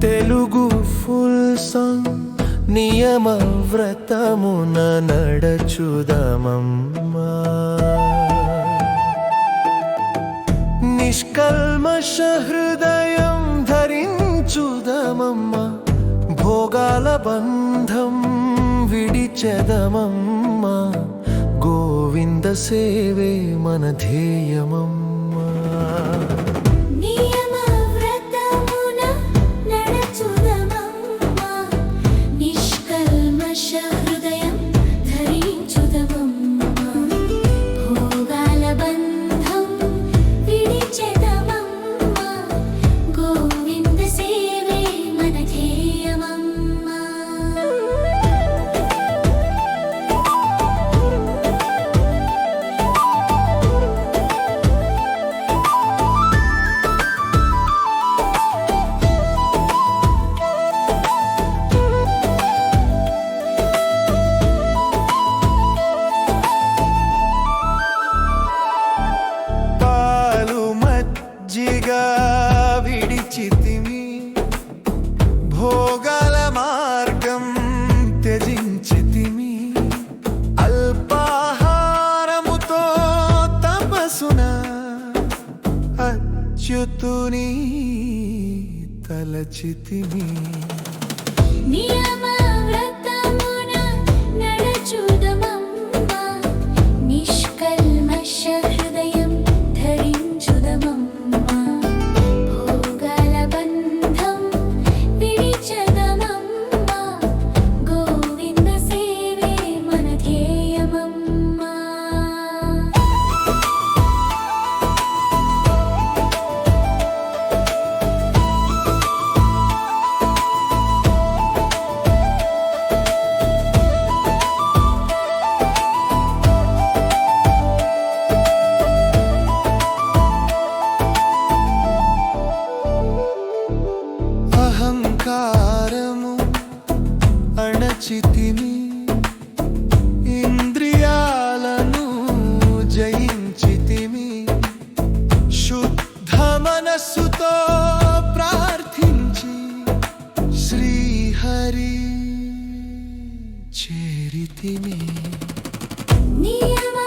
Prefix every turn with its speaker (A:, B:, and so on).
A: Telugu full song నియమ వ్రతమున నడచుదమమ్మా. నిష్కల్మష హృదయం ధరించుదమమ్మా. భోగాల బంధం విడిచెదమమ్మా. గోవింద సేవే మన ధ్యేయమమ్మా. మజ్జిగా విడిచితిమి. భోగాల మార్గం త్యజించితిమి. అల్పాహారముతో తపసున అచ్యుతుని తలచితిమి.
B: అహంకారము అణచితిని ఇంద్రియాలను జయించితిమి. శుద్ధ మనస్సుతో ప్రార్థించి శ్రీహరి చేరితిమి. నియమ